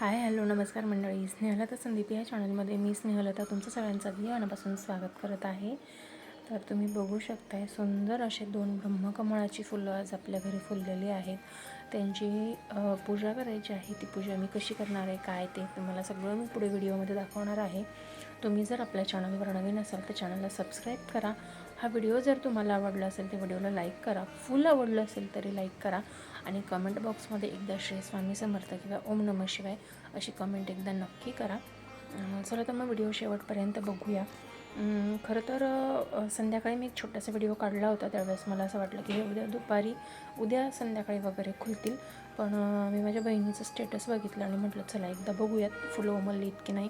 Hi hello नमस्कार मंडळी. स्नेहलता संदीप या चॅनलमध्ये मी स्नेहलता तुमचं सगळ्यांचं अगदी मनापासून स्वागत करत आहे. तर तुम्ही बघू शकताय सुंदर असे दोन ब्रह्मकमळाची फुलं आज आपल्या घरी फुललेली आहेत. त्यांची पूजा करायची आहे. ती पूजा मी कशी करणार आहे काय ते तुम्हाला सगळं मी पुढे व्हिडिओमध्ये दाखवणार आहे. तुम्ही जर आपल्या चॅनलवर नवीन असाल तर चॅनलला सबस्क्राईब करा. हा व्हिडिओ जर तुम्हाला आवडला असेल तर व्हिडिओला लाईक करा. फुल आवडलं असेल तरी लाईक करा. आणि कमेंट बॉक्समध्ये एकदा श्री स्वामी समर्थ किंवा ओम नमः शिवाय अशी कमेंट एकदा नक्की करा. चला तर मग व्हिडिओ शेवटपर्यंत बघूया. खरं तर संध्याकाळी मी एक छोटासा व्हिडिओ काढला होता त्यावेळेस मला असं वाटलं की हे उद्या दुपारी उद्या संध्याकाळी वगैरे खुलतील. पण मी माझ्या बहिणीचं स्टेटस बघितलं आणि म्हटलं चला एकदा बघूयात फुलं उमललीत की नाही.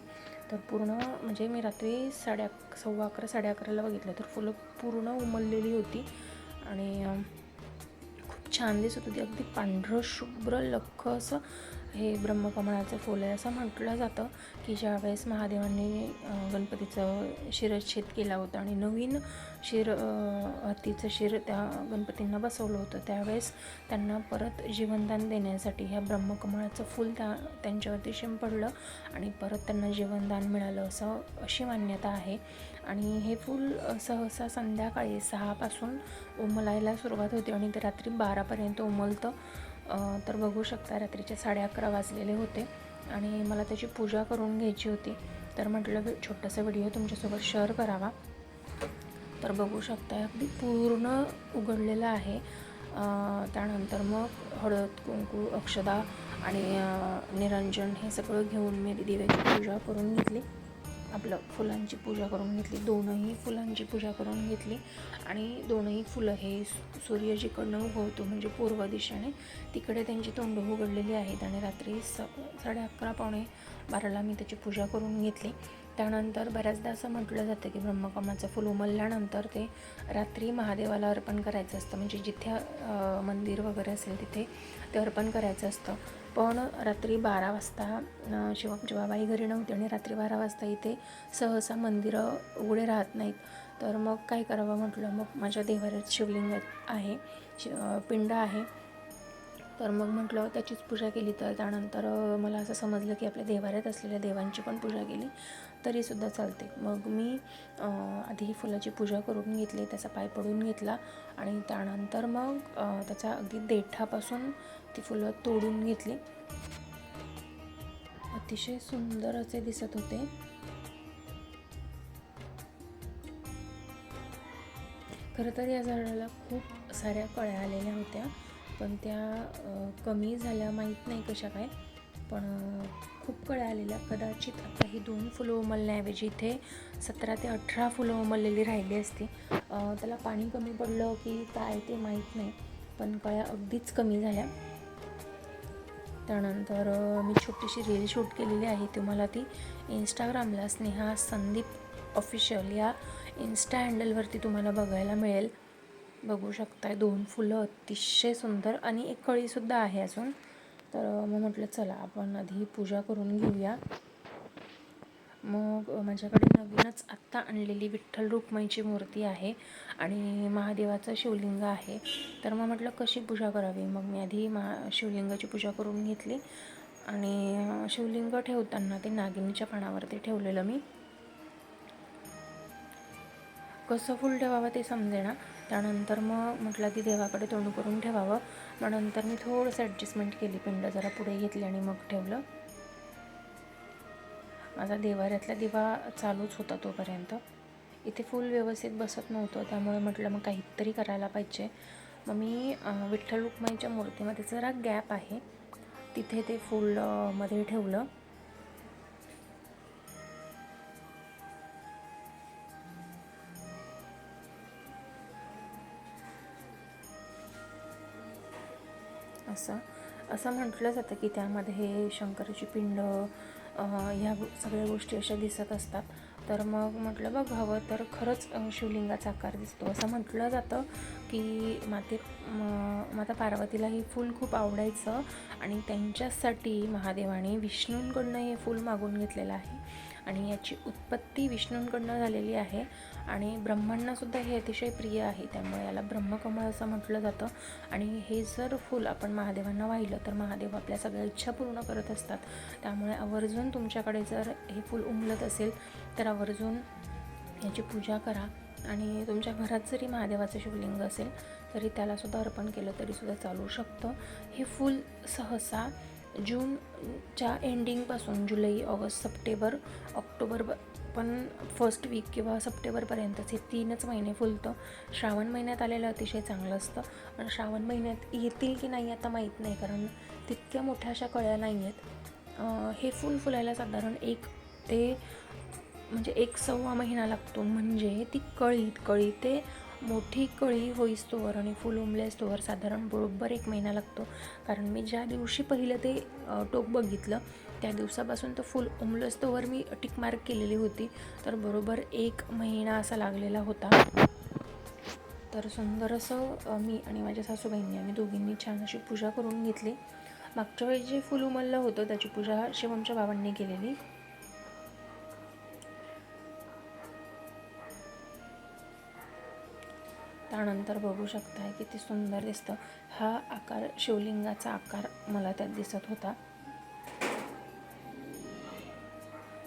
तर पूर्ण म्हणजे मी रात्री साडे अक सव्वा अकरा साडे अकराला बघितलं तर फुलं पूर्ण उमललेली होती. आणि खूप छान दिसत होती. अगदी पांढरं शुभ्र लख्ख असं हे ब्रह्मकमळाचं फुल आहे असं म्हटलं जातं की ज्यावेळेस महादेवांनी गणपतीचं शिरच्छेद केला होता आणि नवीन शिर हत्तीचं शिर त्या गणपतींना बसवलं होतं त्यावेळेस त्यांना परत जीवनदान देण्यासाठी ह्या ब्रह्मकमळाचं फूल त्या त्यांच्यावरती शिंपडलं आणि परत त्यांना जीवनदान मिळालं असं अशी मान्यता आहे. आणि हे फूल सहसा संध्याकाळी सहापासून उमलायला सुरुवात होते आणि ते रात्री बारापर्यंत उमलतं. तर बघू शकता रात्रीचे साडे अकरा वाजलेले होते आणि मला त्याची पूजा करून घ्यायची होती. तर म्हटलं छोटासा व्हिडिओ तुमच्यासोबत शेअर करावा. तर बघू शकता अगदी पूर्ण उघडलेलं आहे. त्यानंतर मग हळद कुंकू अक्षदा आणि निरंजन हे सगळं घेऊन मी दिव्याची पूजा करून घेतली. आपलं फुलांची पूजा करून घेतली. दोनही फुलांची पूजा करून घेतली. आणि दोनही फुलं हे सूर्य जिकडनं उगवतो म्हणजे पूर्व दिशेने. तिकडे त्यांची तोंड उघडलेली आहेत आणि रात्री स साडे अकरा पावणे बाराला मी त्याची पूजा करून घेतली. त्यानंतर बऱ्याचदा असं म्हटलं जातं की ब्रह्मकमाचं फुल उमलल्यानंतर ते रात्री महादेवाला अर्पण करायचं असतं. म्हणजे जिथे मंदिर वगैरे असेल तिथे ते अर्पण करायचं असतं. पण रात्री बारा वाजता शिव जेव्हाबाई घरी नव्हती आणि रात्री बारा वाजता इथे सहसा मंदिरं उघडे राहत नाहीत. तर मग काय करावं म्हटलं? मग माझ्या देवाऱ्यात शिवलिंग आहे शि पिंड आहे. तर मग म्हटलं त्याचीच पूजा केली. तर त्यानंतर मला असं समजलं की आपल्या देवाऱ्यात असलेल्या देवांची पण पूजा केली. तरीसुद्धा चालते. मग मी आधी ही फुलाची पूजा करून घेतली त्याचा पाय पडून घेतला आणि त्यानंतर मग त्याचा अगदी देठापासून ती फुलं तोडून घेतली. अतिशय सुंदर असे दिसत होते. खरं तर या झाडाला खूप साऱ्या कळ्या आलेल्या होत्या. पण त्या कमी झाल्या माहीत नाही कशा काय. पण खूप कळ्या आलेल्या. कदाचित आता ही दोन फुलं उमलण्याऐवजी इथे सतरा ते अठरा फुलं उमललेली राहिली असती. त्याला पाणी कमी पडलं की काय ते माहीत नाही. पण कळ्या अगदीच कमी झाल्या. त्यानंतर मी छोटीशी रील शूट केलेली आहे. तुम्हाला ती इंस्टाग्रामला स्नेहा संदीप ऑफिशियल या इन्स्टा हँडलवरती तुम्हाला बघायला मिळेल. बघू शकताय. दोन फुलं अतिशय सुंदर आणि एक कळीसुद्धा आहे अजून. तर मग म्हटलं चला आपण आधी पूजा करून घेऊया. मग माझ्याकडे नवीनच आत्ता आणलेली विठ्ठल रुक्माईची मूर्ती आहे आणि महादेवाचं शिवलिंग आहे. तर मग म्हटलं कशी पूजा करावी? मग मी आधी महा शिवलिंगाची पूजा करून घेतली. आणि शिवलिंग ठेवताना ते नागिनीच्या पानावरती ठेवलेलं मी. कसं फुल ठेवावं ते समजेना. त्यानंतर मग म्हटलं की देवाकडे तोंड करून ठेवावं. मग नंतर मी थोडंसं ॲडजस्टमेंट केली पिंड जरा पुढे घेतली आणि मग ठेवलं. माझा देवाऱ्यातला दिवा चालूच होता तोपर्यंत. इथे फुल व्यवस्थित बसत नव्हतं त्यामुळे म्हटलं मग काहीतरी करायला पाहिजे. मग मी विठ्ठल रुक्माईच्या मूर्तीमध्ये जरा गॅप आहे. तिथे ते फुलमध्ये ठेवलं. असं असं म्हटलं जातं की त्यामध्ये हे शंकराची पिंड ह्या सगळ्या गोष्टी अशा दिसत असतात. तर मग म्हटलं बघावं तर खरंच शिवलिंगाचा आकार दिसतो. असं म्हटलं जातं की माते माता पार्वतीला हे फूल खूप आवडायचं आणि त्यांच्यासाठी महादेवाने विष्णूंकडनं हे फूल मागून घेतलेलं आहे. आणि याची उत्पत्ती विष्णूंकडनं झालेली आहे. आणि ब्रह्मांनासुद्धा हे अतिशय प्रिय आहे. त्यामुळे याला ब्रह्मकमळ असं म्हटलं जातं. आणि हे जर फूल आपण महादेवांना वाहिलं तर महादेव आपल्या सगळ्या इच्छा पूर्ण करत असतात. त्यामुळे आवर्जून तुमच्याकडे जर हे फूल उमलत असेल तर आवर्जून याची पूजा करा. आणि तुमच्या घरात जरी महादेवाचं शिवलिंग असेल तरी त्यालासुद्धा अर्पण केलं तरीसुद्धा चालू शकतं. हे फूल सहसा जूनच्या एंडिंगपासून जुलै ऑगस्ट सप्टेंबर ऑक्टोबर पण फर्स्ट वीक किंवा सप्टेंबरपर्यंतच हे तीनच महिने फुलतं श्रावण महिन्यात आलेलं अतिशय चांगलं असतं. पण श्रावण महिन्यात येतील की नाही आता माहीत नाही कारण तितक्या मोठ्या अशा कळ्या नाही आहेत हे फूल फुलायला साधारण एक ते म्हणजे एक सव्वा महिना लागतो. म्हणजे ती कळी कळी ते मोठी कळी होईस्तोवर आणि फुल उमलेस्तोवर साधारण बरोबर एक महिना लागतो. कारण मी ज्या दिवशी पहिलं ते टोक बघितलं त्या दिवसापासून तर फुल उमलस्तोवर मी टिक मार्क केलेली होती. तर बरोबर एक महिना असा लागलेला होता. तर सुंदर असं मी आणि माझ्या सासूबाईंनी आम्ही दोघींनी छान अशी पूजा करून घेतली. मागच्या वेळी जे फुल उमललं होतं त्याची पूजा शिवमच्या बाबांनी केलेली. त्यानंतर बघू शकताय किती सुंदर दिसतं. हा आकार शिवलिंगाचा आकार मला त्यात दिसत होता.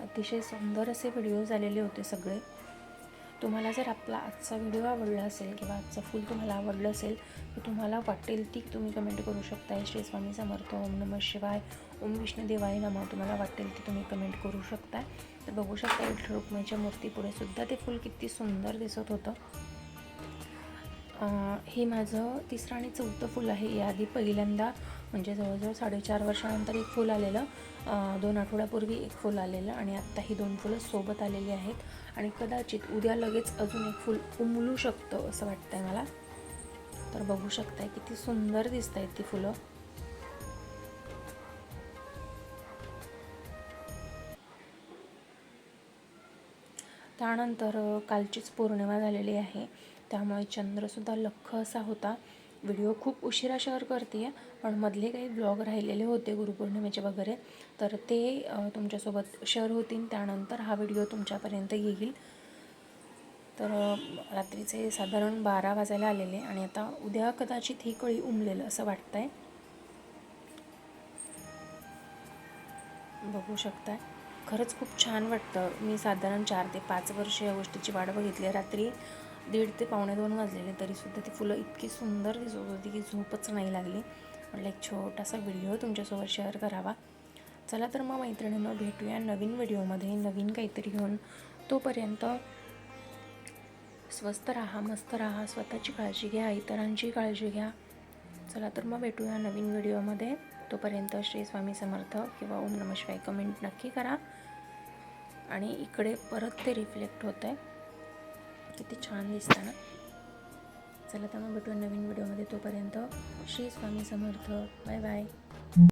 अतिशय सुंदर असे व्हिडिओ झालेले होते सगळे. तुम्हाला जर आपला आजचा व्हिडिओ आवडला असेल किंवा आजचं फूल तुम्हाला आवडलं असेल तर तुम्हाला वाटेल ती तुम्ही कमेंट करू शकताय. श्री स्वामी समर्थ ओम नमः शिवाय ओम विष्णुदेवाय नमः तुम्हाला वाटेल ती तुम्ही कमेंट करू शकता तर बघू शकता विठ्ठल रुक्माईच्या मूर्तीपुढे सुद्धा ते फूल किती सुंदर दिसत होतं. हे माझं तिसरं आणि चौथं फूल आहे. याआधी पहिल्यांदा म्हणजे जवळजवळ साडेचार वर्षानंतर एक फूल आलेलं. दोन आठवड्यापूर्वी एक फूल आलेलं आणि आत्ता ही दोन फुलं सोबत आलेली आहेत. आणि कदाचित उद्या लगेच अजून एक फूल उमलू शकतं असं वाटतंय मला. तर बघू शकताय किती सुंदर दिसत आहेत ती फुलं. त्यानंतर कालचीच पौर्णिमा झालेली आहे. त्यामुळे चंद्रसुद्धा लख्ख असा होता. व्हिडिओ खूप उशिरा शेअर करते आहे पण मधले काही ब्लॉग राहिलेले होते गुरुपौर्णिमेचे वगैरे. तर ते तुमच्यासोबत शेअर होतील. त्यानंतर हा व्हिडिओ तुमच्यापर्यंत येईल. तर रात्रीचे साधारण बारा वाजायला आलेले आणि आता उद्या कदाचित ही कळी उमलेलं असं वाटतंय. बघू शकताय. खरंच खूप छान वाटतं. मी साधारण चार ते पाच वर्ष या गोष्टीची वाट बघितली. रात्री दीड ते पावणे दोन वाजलेले तरीसुद्धा ती फुलं इतकी सुंदर दिसत होती की झोपच नाही लागली. म्हटलं एक छोटासा व्हिडिओ तुमच्यासोबत शेअर करावा. चला तर मग मैत्रिणींनो भेटूया नवीन व्हिडिओमध्ये. नवीन काहीतरी घेऊन तोपर्यंत स्वस्त राहा मस्त राहा स्वतःची काळजी घ्या इतरांची काळजी घ्या. चला तर मग भेटूया नवीन व्हिडिओमध्ये. तोपर्यंत श्री स्वामी समर्थ किंवा ओम नमः शिवाय कमेंट नक्की करा. आणि इकडे परत ते रिफ्लेक्ट होतं आहे किती छान दिसतं ना चला तर मग भेटूया नवीन व्हिडिओमध्ये. तोपर्यंत श्री स्वामी समर्थ. Bye bye.